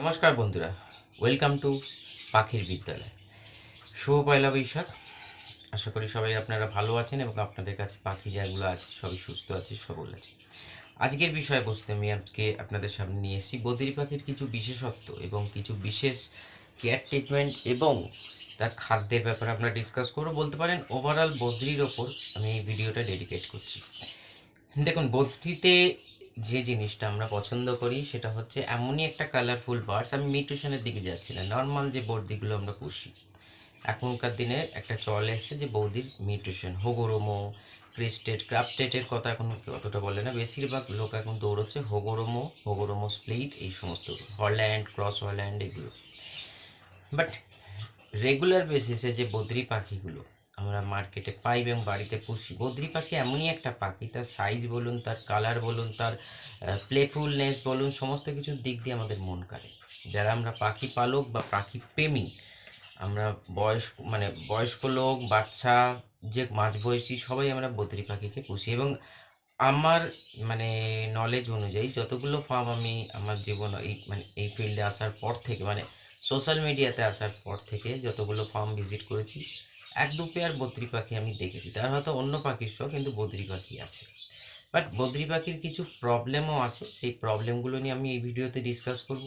নমস্কার বন্ধুরা welcome to পাখির বিদ্যালয়। শুভ পয়লা বৈশাখ। আশা করি সবাই আপনারা ভালো আছেন এবং আপনাদের কাছে পাখি যেগুলো আছে, সবই সুস্থ আছে, সবল আছে। আজকের বিষয়বস্তু আমি আজকে আপনাদের সামনে নিয়ে এসেছি। বদ্রি পাখির কিছু বিশেষত্ব এবং কিছু বিশেষ কেয়ার ট্রিটমেন্ট এবং তার খাদ্যের ব্যাপারে আমরা ডিসকাস করব। বলতে পারেন ওভারঅল বদ্রির ওপর আমি এই ভিডিওটা ডেডিকেট করছি। দেখুন, বদ্রিতে যে জিনিসটা আমরা পছন্দ করি সেটা হচ্ছে এমনই একটা কালারফুল বার্ডস আমি মিউটেশনের দিকে যাচ্ছি না নর্মাল যে বর্দিগুলো আমরা পুষি। এখনকার দিনে একটা চল এসছে যে বৌদির মিউটেশন, হোগোরোমো ক্রিস্টেড ক্রাফটেডের কথা এখন অতটা বলে না। বেশিরভাগ লোক এখন দৌড়চ্ছে হোগোরোমো হোগোরোমো স্প্লিট এই সমস্ত হল্যান্ড, ক্রস হল্যান্ড এগুলো। বাট রেগুলার বেসিসে যে বদ্রি পাখিগুলো আমরা মার্কেটে পাই এবং বাড়িতে পুষি। বদ্রি পাখি এমনই একটা পাখি, তার সাইজ বলুন, তার কালার বলুন, তার প্লেফুলনেস বলুন, সমস্ত কিছুর দিক দিয়ে আমাদের মন কাড়ে। যারা আমরা পাখি পালক বা পাখি প্রেমী, আমরা বয়স্ক মানে বয়স্ক লোক, বাচ্চা, যে মাঝবয়সী সবাই আমরা বদ্রি পাখিকে পুষি এবং আমার মানে নলেজ অনুযায়ী যতগুলো ফার্ম আমি আমার জীবন, এই মানে এই ফিল্ডে আসার পর থেকে মানে সোশ্যাল মিডিয়াতে আসার পর থেকে যতগুলো ফার্ম ভিজিট করেছি এক দু পেয়ার বদ্রি পাখি আমি দেখেছি। তার হয়তো অন্য পাখির সহ কিন্তু বদ্রি পাখি আছে। বাট বদ্রি পাখির কিছু প্রবলেমও আছে। সেই প্রবলেমগুলো নিয়ে আমি এই ভিডিওতে ডিসকাস করব।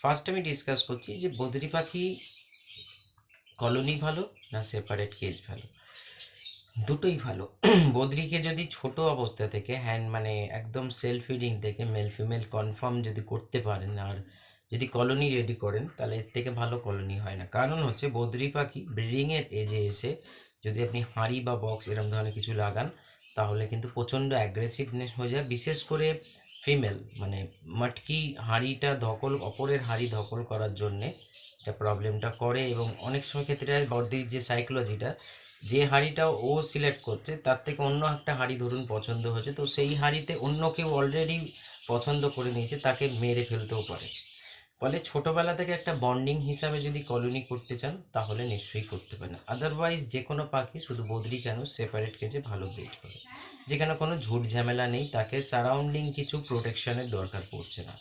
ফার্স্ট আমি ডিসকাস করছি যে বদ্রি পাখি কলোনি ভালো না সেপারেট কেজ ভালো? দুটোই ভালো। বদ্রিকে যদি ছোট অবস্থা থেকে হ্যান্ড মানে একদম সেলফ ফিডিং থেকে মেল ফিমেল কনফার্ম যদি করতে পারেন আর যদি কলোনি রেডি করেন, তাহলে এর থেকে ভালো কলোনি হয় না। কারণ হচ্ছে বদ্রি পাখি ব্রিডিংয়ের এজে এসে যদি আপনি হাঁড়ি বা বক্স এরকম ধরনের কিছু লাগান, তাহলে কিন্তু প্রচণ্ড অ্যাগ্রেসিভনেস হয়ে যায়। বিশেষ করে ফিমেল মানে মাটকি হাঁড়িটা ধকল, অপরের হাঁড়ি ধকল করার জন্যে এটা প্রবলেমটা করে এবং অনেক সময় ক্ষেত্রে বডির যে সাইকোলজিটা যে হাঁড়িটা ও সিলেক্ট করছে, তার থেকে অন্য একটা হাঁড়ি ধরুন পছন্দ হয়েছে, তো সেই হাঁড়িতে অন্য কেউ অলরেডি পছন্দ করে নিয়েছে, তাকে মেরে ফেলতেও পারে। ফলে ছোটোবেলা থেকে একটা বন্ডিং হিসাবে যদি কলোনি করতে চান, তাহলে নিশ্চয়ই করতে পারেন। আদারওয়াইজ যে কোনো পাখি শুধু বদরি কেন সেপারেট কেজে ভালো ব্রিড করে। যেখানে কোনো ঝুট ঝামেলা নেই, তাকে সারাউন্ডিং কিছু প্রোটেকশনের দরকার পড়ছে না।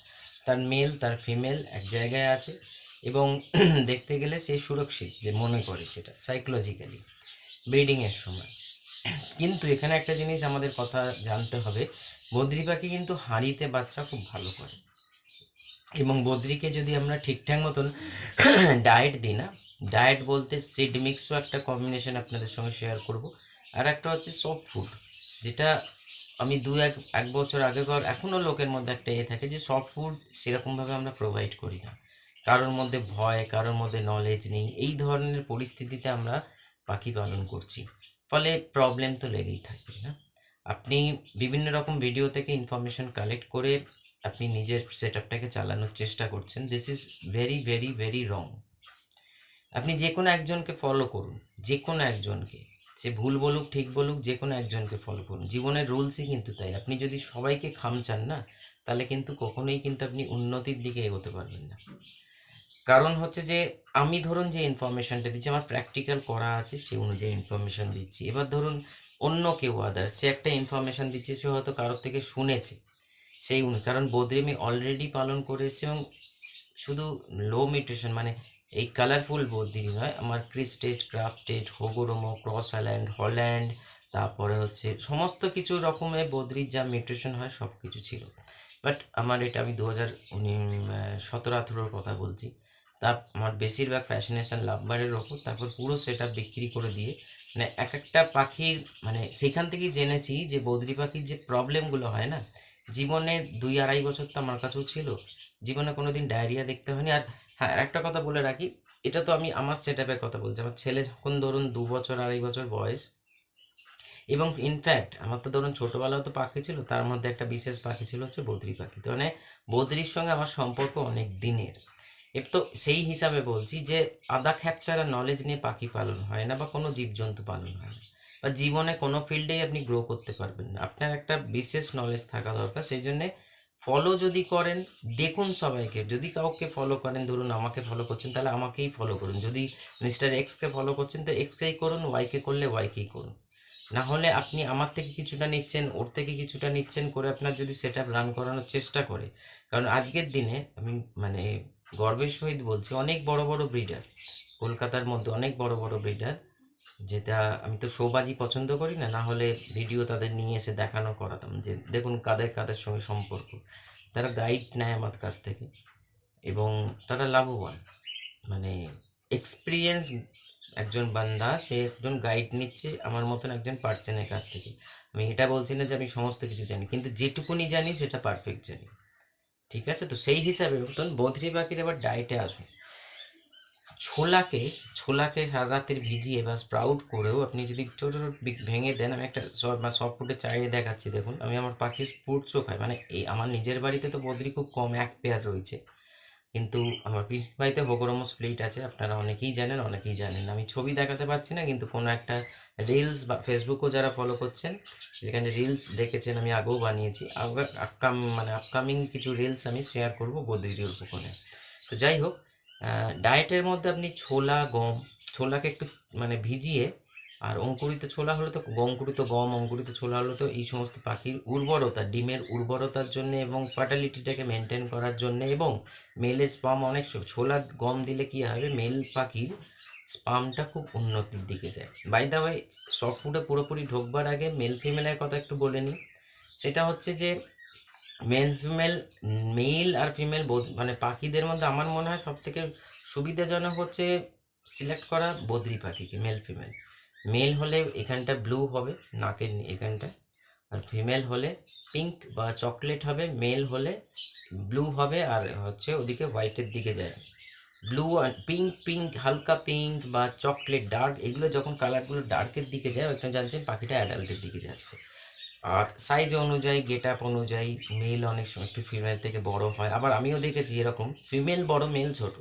তার মেল তার ফিমেল এক জায়গায় আছে এবং দেখতে গেলে সে সুরক্ষিত যে মনে করে সেটা সাইকোলজিক্যালি ব্রিডিংয়ের সময়। কিন্তু এখানে একটা জিনিস আমাদের কথা জানতে হবে বদ্রি পাখি কিন্তু হাঁড়িতে বাচ্চা খুব ভালো করে। এবং বদ্রিকে যদি আমরা ঠিকঠাক মতন ডায়েট দিই না ডায়েট বলতে সিড মিক্সও একটা কম্বিনেশন আপনাদের সঙ্গে শেয়ার করব। আর একটা হচ্ছে সফট ফুড যেটা আমি দু এক এক বছর আগেকার এখনও লোকের মধ্যে একটা এ থাকে যে সফট ফুড সেরকমভাবে আমরা প্রোভাইড করি না। কারোর মধ্যে ভয়, কারোর মধ্যে নলেজ নেই, এই ধরনের পরিস্থিতিতে আমরা পাখি পালন করছি। ফলে প্রবলেম তো লেগেই থাকবে, না? আপনি বিভিন্ন রকম ভিডিও থেকে ইনফরমেশন কালেক্ট করে আপনি নিজের সেট আপটাকে চালানোর চেষ্টা করছেন this is very very very wrong আপনি যে কোনো একজনকে ফলো করুন, যে কোনো একজনকে। সে ভুল বলুক, ঠিক বলুক, যে কোনো একজনকে ফলো করুন। জীবনের রুলসই কিন্তু তাই। আপনি যদি সবাইকে খাম চান না, তাহলে কিন্তু কখনোই কিন্তু আপনি উন্নতির দিকে এগোতে পারবেন না। কারণ হচ্ছে যে, আমি ধরুন যে ইনফরমেশনটা দিচ্ছি, আমার প্র্যাকটিক্যাল করা আছে, সে অনুযায়ী ইনফরমেশন দিচ্ছি। এবার ধরুন অন্য কেউ আদার সে একটা ইনফরমেশন দিচ্ছে, সে হয়তো কারোর থেকে শুনেছে। সেই কারণ বদ্রি আমি অলরেডি পালন করে এসেছি এবং শুধু লো মিউটেশন মানে এই কালারফুল বদ্রি নয়, আমার crested crafted Hagoromo cross Holland Holland তারপরে হচ্ছে সমস্ত কিছু রকমের বদ্রির যা মিউটেশন হয় সব কিছু ছিল। বাট আমার এটা আমি দু হাজার সতেরো, আঠেরোর কথা বলছি। তা আমার বেশিরভাগ ফ্যাশনেশন লাভবারের ওপর, তারপর পুরো সেটা বিক্রি করে দিয়ে মানে এক একটা পাখির মানে সেখান থেকেই জেনেছি যে বদ্রি পাখির যে প্রবলেমগুলো হয় না জীবনে দুই আড়াই বছর তো আমার কাছেও ছিল। জীবনে কোনো দিন ডায়রিয়া দেখতে হয়নি। আর হ্যাঁ একটা কথা বলে রাখি, এটা তো আমি আমার সেট কথা বলছি। আমার ছেলে যখন ধরুন দু বছর, আড়াই বছর বয়স, এবং ইনফ্যাক্ট আমার তো ধরুন ছোটোবেলাও তো পাখি ছিল, তার মধ্যে একটা বিশেষ পাখি ছিল হচ্ছে বদ্রি পাখি। তো মানে বদ্রির সঙ্গে আমার সম্পর্ক অনেক দিনের। এর তো সেই হিসাবে বলছি যে, আদা খ্যাপচারা নলেজ নিয়ে পাখি পালন হয় না বা কোনো জীবজন্তু পালন হয় না। বা জীবনে কোনো ফিল্ডেই আপনি গ্রো করতে পারবেন না। আপনার একটা বিশেষ নলেজ থাকা দরকার, সেই জন্যে ফলো যদি করেন, দেখুন সবাইকে। যদি কাউকে ফলো করেন, ধরুন আমাকে ফলো করছেন, তাহলে আমাকেই ফলো করুন। যদি মিস্টার এক্সকে ফলো করছেন, তো এক্সকেই করুন ওয়াইকে করলে ওয়াইকেই করুন। না হলে আপনি আমার থেকে কিছুটা নিচ্ছেন, ওর থেকে কিছুটা নিচ্ছেন করে আপনার যদি সেট রান করানোর চেষ্টা করে। কারণ আজকের দিনে আমি মানে গর্বের সহিত বলছি, অনেক বড় বড় ব্রিডার কলকাতার মধ্যে অনেক বড় বড় ব্রিডার যেটা আমি তো শোবাজি পছন্দ করি না না হলে ভিডিও তাদের নিয়ে এসে দেখানো করাতাম যে, দেখুন কাদের কাদের সঙ্গে সম্পর্ক। তারা গাইড নেয় আমার কাছ থেকে এবং তারা লাভবান। মানে এক্সপিরিয়েন্স একজন বান্দা, সে একজন গাইড নিচ্ছে আমার মতন একজন পার্সনের কাছ থেকে। আমি এটা বলছি না যে আমি সমস্ত কিছু জানি, কিন্তু যেটুকুনি জানি সেটা পারফেক্ট জানি। ঠিক আছে? তো সেই হিসাবে মতন বদ্রি পাখির এবার ডায়েটে আসুন। ছোলাকে ছোলাকে সারা রাতের ভিজিয়ে বা স্প্রাউট করেও আপনি যদি ছোটো ছোটো ভেঙে দেন, আমি একটা সফট ফুডে চাইয়ে দেখাচ্ছি, দেখুন। আমি আমার পাখির স্পুটসও খাই মানে এই আমার নিজের বাড়িতে তো বদ্রি খুব কম, এক পেয়ার রয়েছে। কিন্তু আমার পিস বাড়িতে বগরমো স্প্লিট আছে, আপনারা অনেকেই জানেন অনেকেই জানেন আমি ছবি দেখাতে পারছি না, কিন্তু কোনো একটা রিলস বা ফেসবুকও যারা ফলো করছেন, যেখানে রিলস দেখেছেন, আমি আগেও বানিয়েছি। আপকাম মানে আপকামিং কিছু রিলস আমি শেয়ার করব বদ্রির উপকরণে। তো যাই হোক ডায়েটের মধ্যে আপনি ছোলা, গম, ছোলাকে একটু মানে ভিজিয়ে, আর অঙ্কুরিত ছোলা হলে তো অঙ্কুরিত গম, অঙ্কুরিত ছোলা হলে তো এই সমস্ত পাখির উর্বরতা, ডিমের উর্বরতার জন্য এবং ফার্টালিটিটাকে মেনটেন করার জন্য এবং মেলে স্পাম অনেক ছোলা, গম দিলে কি হবে? মেল পাখির স্পামটা খুব উন্নতির দিকে যায়। বাই দা ওয়াই সফট ফুডে পুরোপুরি ঢোকবার আগে মেল ফিমেলের কথা একটু বলে নিই। সেটা হচ্ছে যে মেল ফিমেল মেল আর ফিমেল মানে পাখিদের মধ্যে আমার মনে হয় সব থেকে সুবিধাজনক হচ্ছে সিলেক্ট করা বদ্রি পাখিকে মেল ফিমেল মেল হলে এখানটা ব্লু হবে, নাকের এখানটা আর ফিমেল হলে পিঙ্ক বা চকলেট হবে মেল হলে ব্লু হবে আর হচ্ছে ওদিকে হোয়াইটের দিকে যায়। ব্লু আর পিঙ্ক পিঙ্ক হালকা পিঙ্ক বা চকলেট ডার্ক এগুলো যখন কালারগুলো ডার্কের দিকে যায়, ওইখানে জানছেন পাখিটা অ্যাডাল্টের দিকে যাচ্ছে। আর সাইজ অনুযায়ী গেট আপ অনুযায়ী মেল অনেক সময় একটু ফিমেল থেকে বড় হয়। আবার আমিও দেখেছি এরকম ফিমেল বড় মেল ছোট।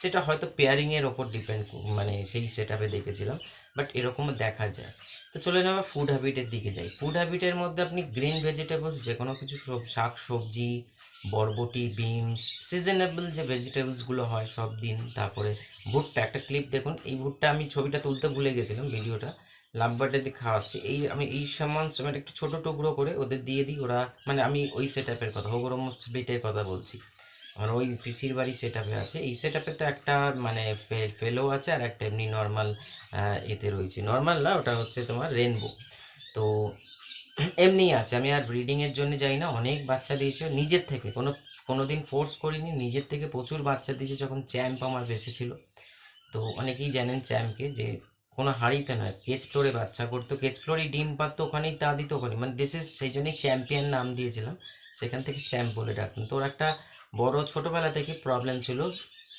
সেটা হয়তো পেয়ারিংয়ের ওপর ডিপেন্ড মানে সেই সেট দেখেছিলাম বাট এরকমও দেখা যায়। তো চলে যাব ফুড হ্যাবিটের দিকে যাই। ফুড হ্যাবিটের মধ্যে আপনি গ্রিন ভেজিটেবলস যে কোনো কিছু শাক, সবজি, বরবটি বিনস সিজনেবল যে ভেজিটেবলসগুলো হয় সব দিন, তারপরে ভুট্টা। একটা ক্লিপ দেখুন, এই ভুট্টা আমি ছবিটা তুলতে ভুলে গেছিলাম ভিডিওটা লাভবার্ডে দিয়ে খাওয়াচ্ছি। এই আমি এই সমান সময় একটু ছোটো টুকরো করে ওদের দিয়ে দিই, ওরা মানে আমি ওই সেট আপের কথা হোগরম বিটের কথা বলছি। আমার ওই পিসির বাড়ি সেট আপে আছে। এই সেট আপে তো একটা মানে ফেলো আছে আর একটা এমনি নর্মাল এতে রয়েছে। নর্মাল না, ওটা হচ্ছে তোমার রেনবো তো এমনিই আছে। আমি আর ব্রিডিংয়ের জন্য যাই না, অনেক বাচ্চা দিয়েছে নিজের থেকে। কোনো কোনো দিন ফোর্স করিনি, নিজের থেকে প্রচুর বাচ্চা দিয়েছে যখন চ্যাম্প আমার বেঁচে ছিল তো অনেকেই জানেন চ্যাম্পকে যে কোনো হাড়িতে নয়। কেচ ফ্লোরে বাচ্চা করতো। কেচ ফ্লোরই ডিম পারতো ওখানেই, তা দিত ওখানে মানে দেশে সেই জন্যই চ্যাম্পিয়ন নাম দিয়েছিলাম। সেখান থেকে চ্যাম্প বলে ডাকতাম তো ওর একটা বড় ছোটোবেলা থেকে প্রবলেম ছিল,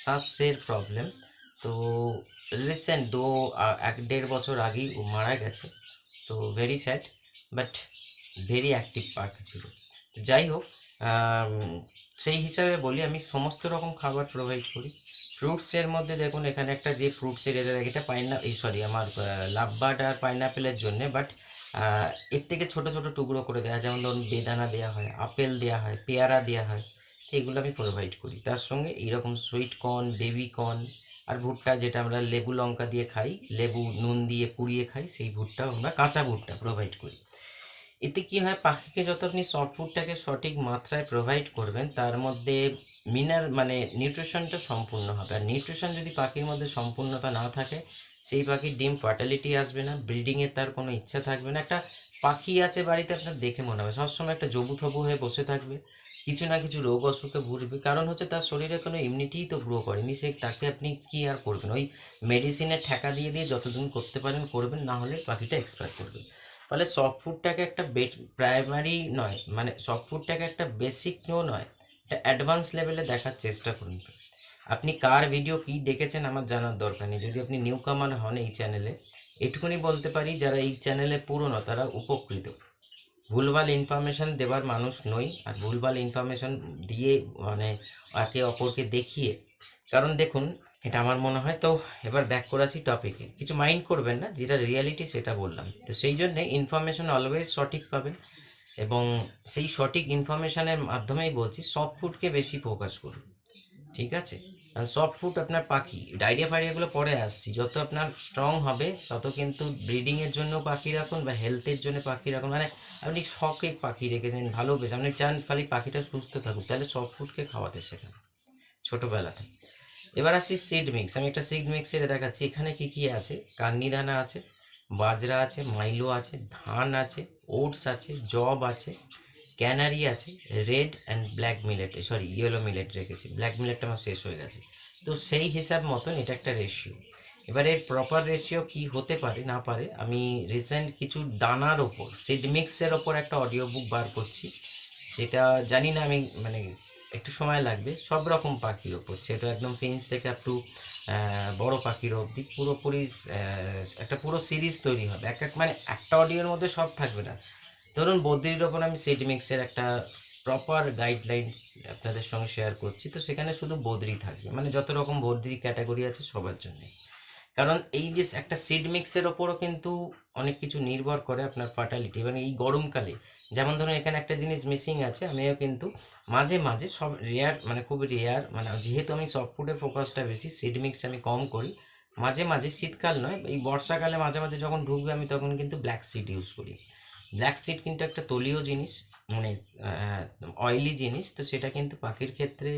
শ্বাসের প্রবলেম তো রিসেন্ট দু এক দেড় বছর আগেই ও মারা গেছে। তো very sad but very active পাখি ছিল। যাই হোক সেই হিসাবে বলি, আমি সমস্ত রকম খাবার প্রোভাইড করি। ফ্রুটসের মধ্যে দেখুন, এখানে একটা যে ফ্রুটসের এটা এটা পাইনা এই সরি আমার লাভবার্ড আর পাইনাপেলের জন্য বাট এর থেকে ছোট ছোট টুকরো করে দেওয়া যেমন ধরুন বেদানা দেওয়া হয়, আপেল দেওয়া হয়, পেয়ারা দেওয়া হয়, এগুলো আমি প্রোভাইড করি। তার সঙ্গে এইরকম সুইট কর্ন বেবি কর্ন আর ভুট্টা, যেটা আমরা লেবু লঙ্কা দিয়ে খাই, লেবু, নুন দিয়ে পুড়িয়ে খাই, সেই ভুট্টা আমরা কাঁচা ভুট্টা প্রোভাইড করি। এতে কি হয়, পাখিকে যত আপনি সফট ফুডটাকে সঠিক মাত্রায় প্রোভাইড করবেন, তার মধ্যে মিনার মানে নিউট্রিশনটা সম্পূর্ণ হবে। আর নিউট্রিশন যদি পাখির মধ্যে সম্পূর্ণতা না থাকে, সেই পাখির ডিম ফার্টালিটি আসবে না ব্রিডিংয়ের তার কোনো ইচ্ছা থাকবে না। একটা পাখি আছে বাড়িতে, আপনার দেখে মনে হবে। সবসময় একটা জবু থবু হয়ে বসে থাকবে। কিছু না কিছু রোগ অসুখে ভুগবে। কারণ হচ্ছে তার শরীরে কোনো ইমিউনিটিই তো গ্রো করেনি। সে তাকে আপনি কি আর করবেন? ওই মেডিসিনের ঠেকা দিয়ে দিয়ে যতদিন করতে পারেন, করবেন। না হলে পাখিটা এক্সপায়ার করবে। ফলে সফট ফুডটাকে একটা প্রাইমারি নয় মানে সফট ফুডটাকে একটা বেসিকও নয়। একটা অ্যাডভান্স লেভেলে দেখার চেষ্টা করুন। আপনি কার ভিডিও কি দেখেছেন আমার জানার দরকার নেই। যদি আপনি নিউ কামার হন এই চ্যানেলে এটুকুনি বলতে পারি, যারা এই চ্যানেলে পুরনো, তারা উপকৃত। ভুলভাল ইনফরমেশন দেওয়ার মানুষ নই, আর ভুলভাল ইনফরমেশন দিয়ে মানে একে অপরকে দেখিয়ে। কারণ দেখুন, এটা আমার মনে হয়, তো এবার ব্যাক করাছি টপিকে কিছু মাইন্ড করবেন না, যেটা রিয়ালিটি সেটা বললাম। তো সেই জন্যে ইনফরমেশন অলওয়েজ সঠিক পাবেন। এবং সেই সঠিক ইনফরমেশনের মাধ্যমেই বলছি সফট ফুডকে বেশি ফোকাস করুন। ঠিক আছে? কারণ সফট ফুড আপনার পাখি ডায়রিয়া ফাইরিয়াগুলো পরে আসছি। যত আপনার স্ট্রং হবে, তত কিন্তু ব্রিডিংয়ের জন্য পাখি রাখুন বা হেলথের জন্য পাখি রাখুন। মানে আপনি শখে পাখি রেখেছেন ভালোবেসে আপনি চান খালি পাখিটা সুস্থ থাকুক, তাহলে সফট ফুডকে খাওয়াতে শেখান ছোটোবেলাতে এবার আসি সিড মিক্স আমি একটা সিড মিক্সের দেখাচ্ছি। এখানে কি কি আছে? কান্নি দানা আছে বাজরা আছে, মাইলো আছে, ধান আছে, ওটস আছে জব আছে, ক্যানারি আছে, red and black millet sorry yellow millet রেখেছি। ব্ল্যাক মিলেটটা আমার শেষ হয়ে গেছে। তো সেই হিসাব মতন এটা একটা রেশিও এবার এর প্রপার রেশিও কি হতে পারে, না পারে, আমি রিসেন্ট কিছু দানার ওপর সিড মিক্সের ওপর একটা অডিও বুক বার করছি। সেটা জানি না আমি মানে একটু সময় লাগবে। সব রকম পাখির ওপর। সেটা একদম ফিন্স থেকে একটু বড় পাখির অবধি। পুরোপুরি একটা পুরো সিরিজ তৈরি হবে। এক এক মানে একটা অডিওর মধ্যে সব থাকবে না। ধরুন, বদ্রির ওপর আমি সেট মিক্সের একটা প্রপার গাইডলাইন আপনাদের সঙ্গে শেয়ার করছি। তো সেখানে শুধু বদ্রি থাকবে। মানে যত রকম বদ্রি ক্যাটাগরি আছে সবার জন্য। কারণ এই যে একটা সিড মিক্সের ওপরও কিন্তু অনেক কিছু নির্ভর করে আপনার ফার্টালিটি এবং এই গরমকালে। যেমন ধরুন, এখানে একটা জিনিস মিসিং আছে, আমিও কিন্তু মাঝে মাঝে সব রেয়ার মানে খুব রেয়ার মানে যেহেতু আমি সফট ফুডে ফোকাসটা বেশি সিড মিক্স আমি কম করি, মাঝে মাঝে শীতকাল নয়, এই বর্ষাকালে মাঝে মাঝে যখন ঢুকবে আমি তখন কিন্তু ব্ল্যাক সিড ইউজ করি। ব্ল্যাক সিড কিন্তু একটা তলীয় জিনিস মানে অয়েলি জিনিস, তো সেটা কিন্তু পাখির ক্ষেত্রে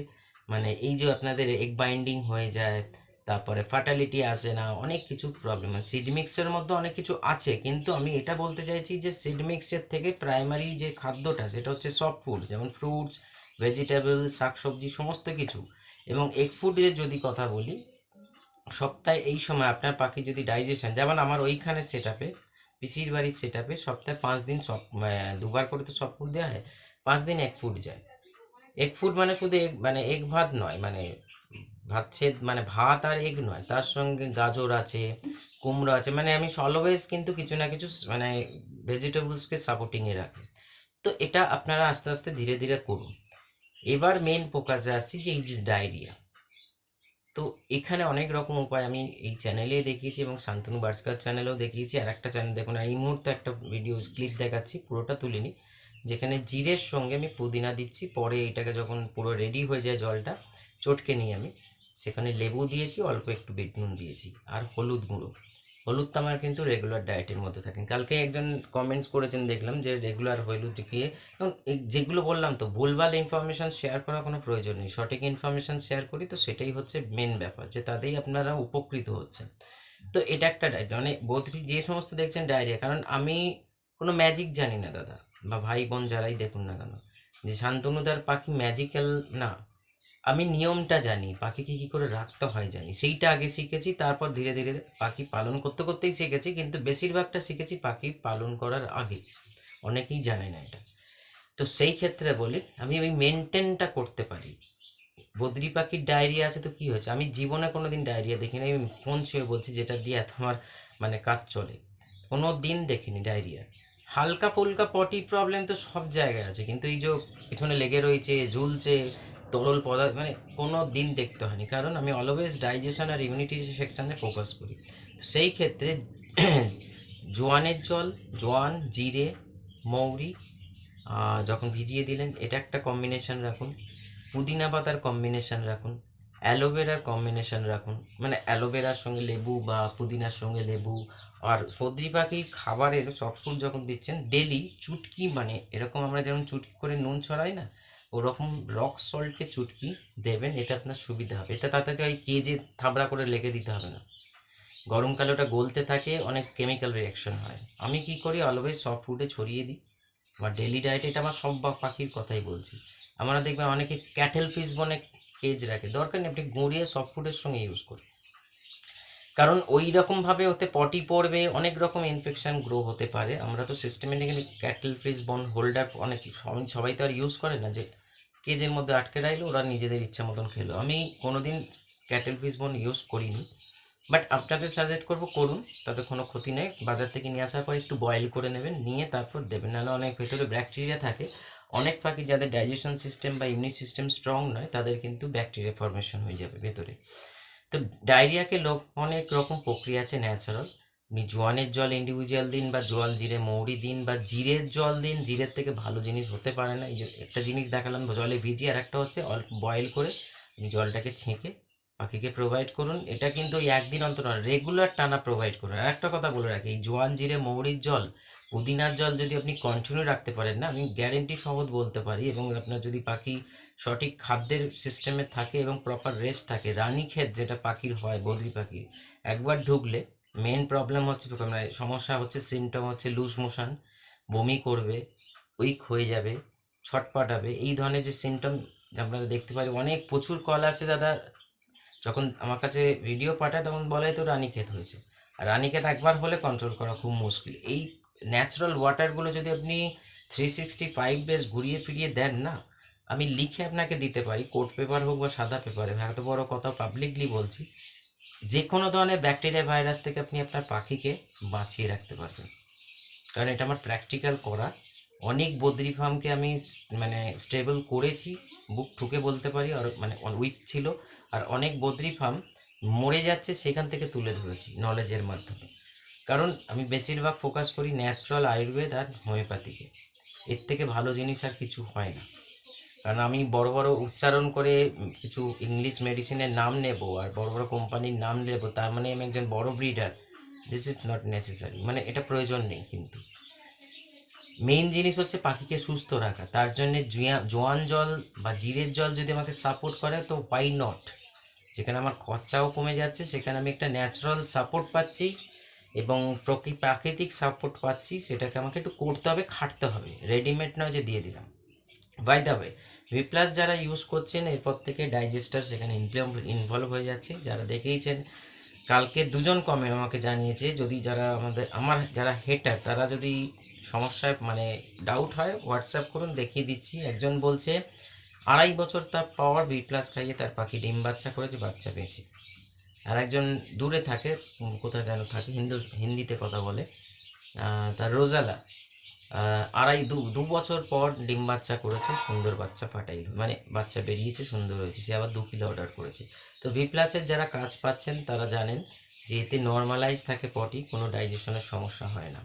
মানে এই যে আপনাদের এগ বাইন্ডিং হয়ে যায় তারপরে ফার্টালিটি আসে না, অনেক কিছু প্রবলেম হয় সিড মিক্সের মধ্যে অনেক কিছু আছে, কিন্তু আমি এটা বলতে চাইছি যে সিড মিক্সের থেকে প্রাইমারি যে খাদ্যটা, সেটা হচ্ছে সফট ফুড যেমন ফ্রুটস ভেজিটেবল শাকসবজি, সমস্ত কিছু। এবং এগ ফুডের যদি কথা বলি, সপ্তাহে এই সময় আপনার পাখি যদি ডাইজেশন যেমন আমার ওইখানে সেট আপে পিসির বাড়ির সেট আপে সপ্তাহে পাঁচ দিন সব দুবার করে তো সব ফুড দেওয়া হয়, পাঁচ দিন এক ফুড যায়। এগ ফুড মানে শুধু এগ মানে এগ ভাত নয় মানে ভাত ছেদ মানে ভাত আর এগ নয়, তার সঙ্গে গাজর আছে, কুমড়ো আছে মানে আমি অলওয়েজ কিন্তু কিছু না কিছু মানে ভেজিটেবলসকে সাপোর্টিংয়ে রাখি। তো এটা আপনারা আস্তে আস্তে ধীরে ধীরে করুন। এবার মেন ফোকাসে আসছি যে এই যে ডায়রিয়া তো এখানে অনেক রকম উপায় আমি এই চ্যানেলে দেখিয়েছি এবং শান্তনু বার্সকার চ্যানেলেও দেখিয়েছি। আর একটা চ্যানেল দেখুন, এই মুহূর্তে একটা ভিডিও ক্লিপ দেখাচ্ছি, পুরোটা তুলিনি যেখানে জিরের সঙ্গে আমি পুদিনা দিচ্ছি, পরে এটাকে যখন পুরো রেডি হয়ে যায় জলটা, চটকে নিয়ে আমি। সেখানে লেবু দিয়েছি, অল্প একটু বিট নুন দিয়েছি আর হলুদ গুঁড়ো। হলুদ তো আমার কিন্তু রেগুলার ডায়েটের মধ্যে থাকে। কালকে একজন কমেন্টস করেছেন, দেখলাম যে রেগুলার হলুদ খেয়ে কারণ যেগুলো বললাম তো, ভুলভাল ইনফরমেশান শেয়ার করার কোনো প্রয়োজন নেই। সঠিক ইনফরমেশান শেয়ার করি তো সেটাই হচ্ছে মেন ব্যাপার, যে তাতেই আপনারা উপকৃত হচ্ছেন। তো এটা একটা ডায়েট মানে বৌদ্ধি যে সমস্ত দেখছেন ডায়রিয়া কারণ আমি কোনো ম্যাজিক জানি না দাদা, বা ভাই বোন যারাই দেখুন না কেন। যে শান্তনুদার পাখি ম্যাজিক্যাল না। আমি নিয়মটা জানি, পাখিকে কী করে রাখতে হয় জানি। সেইটা আগে শিখেছি, তারপর ধীরে ধীরে পাখি পালন করতে করতেই শিখেছি, কিন্তু বেশিরভাগটা শিখেছি পাখি পালন করার আগে। অনেকেই জানে না এটা। তো সেই ক্ষেত্রে বলি, আমি ওই মেনটেনটা করতে পারি। বদ্রি পাখির ডায়রিয়া আছে তো কি হয়েছে? আমি জীবনে কোনো দিন ডায়রিয়া দেখিনি, আমি ফোন ছুঁয়ে বলছি, যেটা দিয়ে আমার মানে কাজ চলে। কোনো দিন দেখিনি ডায়রিয়া। হালকা ফুলকা পটি প্রবলেম তো সব জায়গায় আছে, কিন্তু এই যে পিছনে লেগে রয়েছে, ঝুলছে তরল পদার্থ মানে কোনো দিন দেখতে হয়নি। কারণ আমি অলওয়েজ ডাইজেশন আর ইমিউনিটি সেকশানে ফোকাস করি। সেই ক্ষেত্রে জোয়ানের জল, জোয়ান, জিরে, মৌরি যখন ভিজিয়ে দিলেন, এটা একটা কম্বিনেশান রাখুন। পুদিনা পাতার কম্বিনেশান রাখুন। অ্যালোভেরার কম্বিনেশন রাখুন। মানে অ্যালোভেরার সঙ্গে লেবু বা পুদিনার সঙ্গে লেবু আর ফদ্রি পাখি খাবারের সফট যখন দিচ্ছেন ডেলি চুটকি মানে এরকম আমরা যেমন চুটকি করে নুন ছড়াই না ওরকম রক সল্টে চুটকি দেবেন এটা আপনার সুবিধা হবে। এটা তাতে ওই কেজে থাবড়া করে লেগে দিতে হবে না। গরমকালে ওটা গলতে থাকে, অনেক কেমিক্যাল রিয়াকশন হয়। আমি কি করি অলওয়েজ সফট ফুডে ছড়িয়ে দিই। আমার ডেলি ডায়েটে এটা আমার সব পাখির কথাই বলছি। আমরা দেখবেন অনেকে ক্যাটেল ফিস বনে কেজ রাখে। দরকার নেই, আপনি গুঁড়িয়ে সফট ফুডের সঙ্গে ইউজ করুন। কারণ ওই রকমভাবে ওতে পটি পড়বে, অনেক রকম ইনফেকশন গ্রো হতে পারে। আমরা তো সিস্টেমেটিক্যালি ক্যাটেল ফিস বন হোল্ডার অনেক সবাই- তো আর ইউজ করে না যে কেজের মধ্যে আটকে রাখল ওরা নিজেদের ইচ্ছা মতন খেলো। আমি কোনোদিন ক্যাটেল ফিস বন ইউজ করিনি। বাট আপনাকে সাজেস্ট করব করুন, তাতে কোনো ক্ষতি নেই। বাজার থেকে নিয়ে আসার পর একটু বয়েল করে নেবেন, নিয়ে তারপর দেবেন। নাহলে অনেক ভেতরে ব্যাকটেরিয়া থাকে। অনেক পাখি যাদের ডাইজেশন সিস্টেম বা ইমিউনি সিস্টেম স্ট্রং নয়, তাদের কিন্তু ব্যাকটেরিয়া ফর্মেশন হয়ে যাবে ভেতরে। তো ডায়রিয়াকে লোক অনেক রকম প্রক্রিয়া আছে ন্যাচারাল আপনি জোয়ানের জল ইন্ডিভিজুয়াল দিন বা জল জিরে, মৌরি দিন বা জিরের জল দিন, জিরের থেকে ভালো জিনিস হতে পারে না। এই যে একটা জিনিস দেখালাম, জলে ভিজিয়ে আর একটা হচ্ছে অল্প বয়েল করে জলটাকে ছেঁকে পাখিকে প্রোভাইড করুন। এটা কিন্তু ওই একদিন অন্তর রেগুলার টানা প্রোভাইড করুন। আর একটা কথা বলে রাখি, এই জোয়ান জিরে, মৌরির জল পুদিনার জল যদি আপনি কন্টিনিউ রাখতে পারেন না, আমি গ্যারেন্টি সহজ বলতে পারি এবং আপনার যদি পাখি সঠিক খাদ্যের সিস্টেমে থাকে এবং প্রপার রেস্ট থাকে রানী ক্ষেত যেটা পাখির হয়, বদ্রি পাখির একবার ঢুকলে মেন প্রবলেম হচ্ছে সমস্যা হচ্ছে সিমটম হচ্ছে লুজ মোশন বমি করবে উইক হয়ে যাবে ছটপটাবে এই ধরনের যে সিমটম আপনারা দেখতে পারি অনেক প্রচুর কল আছে দাদা, যখন আমার কাছে ভিডিও পাঠায় তখন বলে তো রানীক্ষেত হয়েছে। আর রানীক্ষেত একবার হলে কন্ট্রোল করা খুব মুশকিল। এই ন্যাচারাল ওয়াটারগুলো যদি আপনি থ্রি সিক্সটি ফাইভ ডেজ ঘুরিয়ে ফিরিয়ে দেন না, আমি লিখে আপনাকে দিতে পারি কোর্ট পেপার হোক বা সাদা পেপারে এত বড় কথা পাবলিকলি বলছি যে কোনো ধরনের ব্যাকটেরিয়া ভাইরাস থেকে আপনি আপনার পাখিকে বাঁচিয়ে রাখতে পারবেন। কারণ এটা আমার প্র্যাকটিক্যাল করা। অনেক বদ্রি ফার্মকে আমি মানে স্টেবল করেছি, বুক ঠুকে বলতে পারি, আর মানে উইক ছিল। আর অনেক বদ্রি ফার্ম মরে যাচ্ছে, সেখান থেকে তুলে ধরেছি নলেজের মাধ্যমে। কারণ আমি বেশিরভাগ ফোকাস করি ন্যাচারাল আয়ুর্বেদ আর হোমিওপ্যাথিকে এর থেকে ভালো জিনিস আর কিছু হয় না। কারণ আমি বড় বড় উচ্চারণ করে কিছু ইংলিশ মেডিসিনের নাম নেব আর বড় বড় কোম্পানির নাম নেব, তার মানে আমি একজন বড় breeder this is not necessary মানে এটা প্রয়োজন নেই কিন্তু। মেইন জিনিস হচ্ছে পাখিকে সুস্থ রাখা, তার জন্য জোয়ান জল বা জিরের জল যদি আমাকে সাপোর্ট করে, তো হোয়াই নট যেখানে আমার খরচাও কমে যাচ্ছে, সেখানে আমি একটা ন্যাচারাল সাপোর্ট পাচ্ছি। এবং প্রকৃ, প্রাকৃতিক সাপোর্ট পাচ্ছি, সেটাকে আমাকে একটু করতে হবে, খাটতে হবে। রেডিমেড নয় যে দিয়ে দিলাম। বাই দ্য ওয়ে প্লাস যারা ইউজ করছেন, এরপর থেকে ডাইজেস্টার সেখানে ইনভলভ হয়ে যাচ্ছে। যারা দেখেইছেন, কালকে দুজন কমে আমাকে জানিয়েছে, যদি যারা আমাদের, আমার যারা হেটার তারা যদি সমস্যায় মানে ডাউট হয় হোয়াটসঅ্যাপ করুন, দেখিয়ে দিচ্ছি। একজন বলছে, আড়াই বছর তার পাওয়ার বি প্লাস খাইয়ে তার পাখি ডিম বাচ্চা করেছে, বাচ্চা পেয়েছে। আর একজন দূরে থাকে কোথায় যেন থাকে, হিন্দু, হিন্দিতে কথা বলে তার রোজালা আড়াই, দু দু বছর পর ডিম বাচ্চা করেছে, সুন্দর বাচ্চা ফাটাই মানে বাচ্চা বেরিয়েছে, সুন্দর হয়েছে, সে আবার দু কিলো অর্ডার করেছে। তো ভি প্লাসের যারা কাজ পাচ্ছেন, তারা জানেন যে এতে নর্মালাইজ থাকে পটি কোনো ডাইজেশনের সমস্যা হয় না।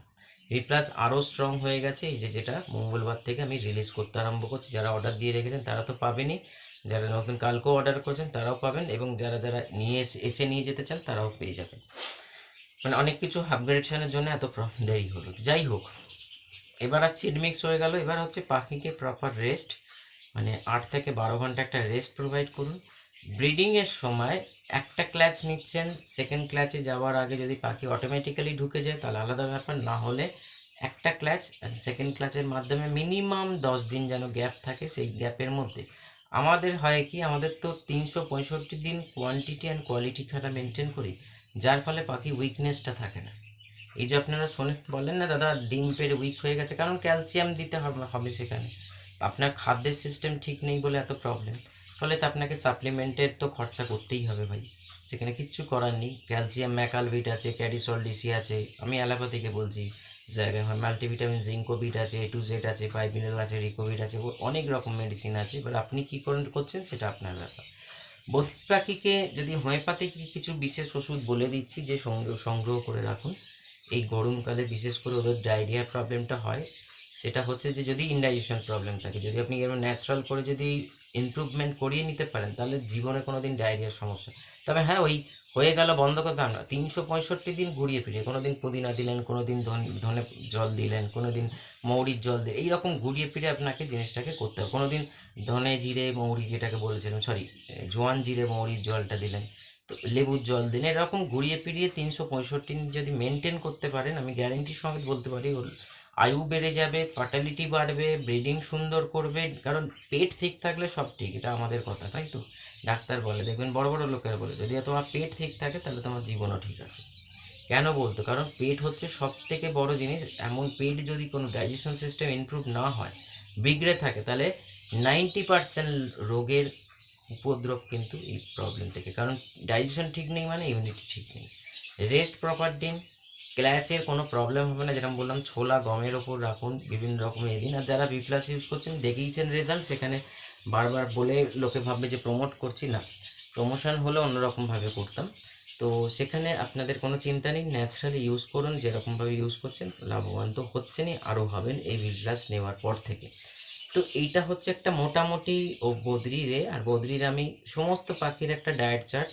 ভি প্লাস আরও স্ট্রং হয়ে গেছে, এই যে যেটা মঙ্গলবার থেকে আমি রিলিজ করতে আরম্ভ করছি, যারা অর্ডার দিয়ে রেখেছেন, তারা তো পাবেনই। যারা নতুন কালকেও অর্ডার করছেন, তারাও পাবেন এবং যারা যারা নিয়ে এসে নিয়ে যেতে চান, তারাও পেয়ে যাবেন। মানে অনেক কিছু আপগ্রেডেশনের জন্য এত দেরি হলো। যাই হোক, এবার আর সিড মিক্স হয়ে গেল। এবার হচ্ছে পাখিকে প্রপার রেস্ট মানে আট থেকে বারো ঘণ্টা একটা রেস্ট প্রোভাইড করুন। ব্রিডিংয়ের সময় একটা ক্ল্যাচ নিচ্ছেন সেকেন্ড ক্ল্যাচে যাওয়ার আগে যদি পাখি অটোমেটিক্যালি ঢুকে যায়, তাহলে আলাদা ব্যাপার। না হলে একটা ক্ল্যাচ সেকেন্ড ক্ল্যাচের মাধ্যমে মিনিমাম দশ দিন যেন গ্যাপ থাকে, সেই গ্যাপের মধ্যে। আমাদের হয় কি, আমাদের তো তিনশো পঁয়ষট্টি দিন কোয়ান্টিটি অ্যান্ড কোয়ালিটি খাটা মেনটেন করি, যার ফলে পাখি উইকনেসটা থাকে না। এই যে আপনারা শোনে, বলেন না, দাদা, ডিম পেড়ে উইক হয়ে গেছে, কারণ ক্যালসিয়াম দিতে হবে হবে সেখানে। আপনার খাদ্যের সিস্টেম ঠিক নেই বলে এত প্রবলেম ফলে তো আপনাকে সাপ্লিমেন্টের তো খরচা করতেই হবে ভাই। সেখানে কিচ্ছু করার নেই। ক্যালসিয়াম ম্যাকালভিট আছে ক্যাডিসল ডিসি আছে, আমি অ্যালোপ্যাথিকে বলছি। মাল্টিভিটামিন জিঙ্কোভিট আছে এ টু জেড আছে ফাইভ আছে রিকোভিড আছে অনেক রকম মেডিসিন আছে। এবার আপনি কী করেন করছেন সেটা আপনার ব্যাপার। বদ্রি পাখিকে যদি হোমিওপ্যাথিক কিছু বিশেষ ওষুধ বলে দিচ্ছি, যে সংগ্রহ সংগ্রহ করে রাখুন, এই গরমকালে বিশেষ করে ওদের ডায়রিয়ার প্রবলেমটা হয়, সেটা হচ্ছে যে যদি ইনডাইজেশন প্রবলেম থাকে, যদি আপনি এরকম ন্যাচারাল করে যদি ইমপ্রুভমেন্ট করিয়ে নিতে পারেন, তাহলে জীবনে কোনো দিন ডায়রিয়ার সমস্যা। তবে হ্যাঁ ওই হয়ে গেল বন্ধ কথা না তিনশো পঁয়ষট্টি দিন ঘুরিয়ে ফিরিয়ে কোনো দিন পুদিনা দিলেন কোনো দিন ধন- জল দিলেন কোনো দিন মৌরির জল দিলেন এইরকম ঘুরিয়ে ফিরে আপনাকে জিনিসটাকে করতে হবে। কোনো দিন ধনে জিরে, মৌরি যেটাকে বলেছিলাম সরি জোয়ান জিরে, মৌরির জলটা দিলেন, তো লেবুর জল দিন এরকম ঘুরিয়ে ফিরিয়ে তিনশো পঁয়ষট্টি যদি মেনটেন করতে পারেন, আমি গ্যারেন্টির সঙ্গে বলতে পারি আয়ু বেড়ে যাবে ফার্টালিটি বাড়বে ব্রিডিং সুন্দর করবে, কারণ পেট ঠিক থাকলে সব ঠিক, এটা আমাদের কথা, তাই তো? ডাক্তার বলে, দেখবেন বড় বড় লোকেরা বলে, যদি তোমার পেট ঠিক থাকে তাহলে তোমার জীবনও ঠিক আছে। কেন বলতো? কারণ পেট হচ্ছে সব থেকে বড় জিনিস, এমন পেট যদি কোনো ডাইজেশন সিস্টেম ইমপ্রুভ না হয়, বিগড়ে থাকে, তাহলে নাইনটি পার্সেন্ট রোগের উপদ্রব কিন্তু এই প্রবলেম থেকে, কারণ ডাইজেশন ঠিক নেই মানে ইমিউনিটি ঠিক নেই। রেস্ট প্রপার দিন ক্ল্যাচের কোনো প্রবলেম হবে না, যেরকম বললাম, ছোলা গমের ওপর রাখুন, বিভিন্ন রকমের দিন আর যারা বি প্লাস ইউজ করছেন, দেখেইছেন রেজাল্ট সেখানে বারবার বলে লোকে ভাববে যে প্রমোট করছি না। প্রমোশন হলে অন্যরকমভাবে করতাম। তো সেখানে আপনাদের কোনো চিন্তা নেই ন্যাচারালি ইউজ করুন যেরকমভাবে ইউজ করছেন, লাভবান তো হচ্ছেনই, আরও হবেন এই বি প্লাস নেওয়ার পর থেকে। তো এইটা হচ্ছে একটা মোটামুটি ও বদ্রিরে, আর বদ্রির আমি সমস্ত পাখির একটা ডায়েট চার্ট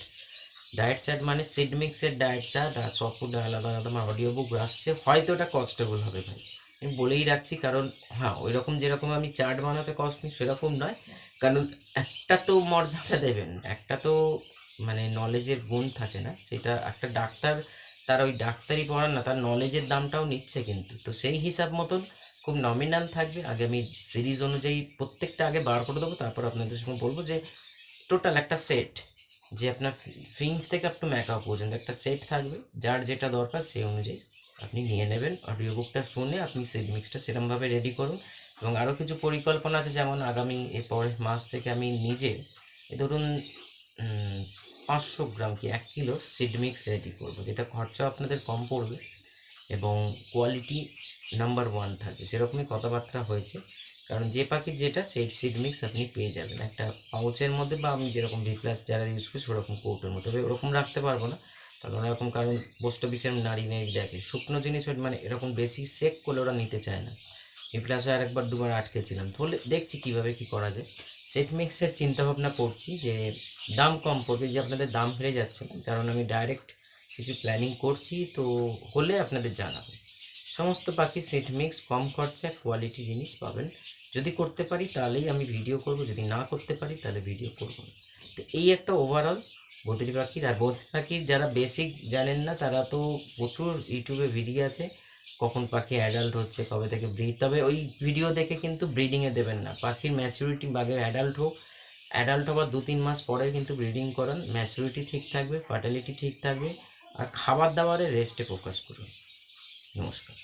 ডায়েট চার্ট মানে সিড মিক্সের ডায়েট চার্ট আর সফট আলাদা আলাদা আমার অডিও বুক আসছে। হয়তো ওটা কস্টেবল হবে ভাই। আমি বলেই রাখছি, কারণ হ্যাঁ ওই রকম যেরকম আমি চার্ট বানাতে কষ্ট নিই, সেরকম নয়। কারণ একটা তো মর্যাদা দেবেন, একটা তো মানে নলেজের গুণ থাকে না। সেটা একটা ডাক্তার, তার ওই ডাক্তারি পড়ান না, তার নলেজের দামটাও নিচ্ছে কিন্তু। তো সেই হিসাব মতন খুব নমিনাল থাকবে। আগে আমি সিরিজ অনুযায়ী প্রত্যেকটা আগে বার করে দেবো, তারপর আপনাদের সঙ্গে বলব যে টোটাল একটা সেট যে আপনার ফিন্স থেকে আপ টু মেকআপ পর্যন্ত একটা সেট থাকবে, যার যেটা দরকার সেই অনুযায়ী আপনি নিয়ে নেবেন। অডিও বুকটা শুনে আপনি সেট মিক্সটা সেরকমভাবে রেডি করুন। এবং আরও কিছু পরিকল্পনা আছে, যেমন আগামী এ পরের মাস থেকে আমি নিজে ধরুন পাঁচশো গ্রাম কি এক কিলো সিড মিক্স রেডি করব, যেটা খরচা আপনাদের কম পড়বে এবং কোয়ালিটি নাম্বার ওয়ান থাকবে। সেরকমই কথাবার্তা হয়েছে। কারণ যে পাখির যেটা, সেই সিড মিক্স আপনি পেয়ে যাবেন। একটা পাউচের মধ্যে বা আমি যেরকম ভি প্লাস যারা ইউজ করি, সেরকম কৌটোর মধ্যে। তবে ওরকম রাখতে পারব না। কারণ এরকম কারণ পোস্ট অফিসের নারী নেই দেখে। শুকনো জিনিস মানে এরকম বেশি সেক করলে ওরা নিতে চায় না। ভি প্লাসে আরেকবার দুবার আটকেছিলাম। তাহলে দেখছি কীভাবে কি করা যায়। সেট মিক্সের চিন্তাভাবনা করছি যে দাম কম পড়বে যে আপনাদের দাম বেড়ে যাচ্ছে না কারণ আমি ডাইরেক্ট কিছু প্ল্যানিং করছি, তো হলে আপনাদের জানাব। সমস্ত পাখি সেট মিক্স কম খরচা কোয়ালিটি জিনিস পাবেন। যদি করতে পারি, তাহলেই আমি ভিডিও করব, যদি না করতে পারি, তাহলে ভিডিও করব তো এই একটা ওভারঅল বদ্রি পাখির, আর বদ্রি পাখির যারা বেসিক জানেন না, তারা তো প্রচুর ইউটিউবে ভিডিও আছে, কখন পাখি অ্যাডাল্ট হচ্ছে, কবে থেকে ব্রিড তবে ওই ভিডিও দেখে কিন্তু ব্রিডিংয়ে দেবেন না। পাখির ম্যাচুরিটি বাঘের অ্যাডাল্ট হোক অ্যাডাল্ট হওয়ার দু তিন মাস পরে কিন্তু ব্রিডিং করান ম্যাচুরিটি ঠিক থাকবে ফার্টিলিটি ঠিক থাকবে, আর খাবার দাবারে রেস্টে ফোকাস করুন। নমস্কার।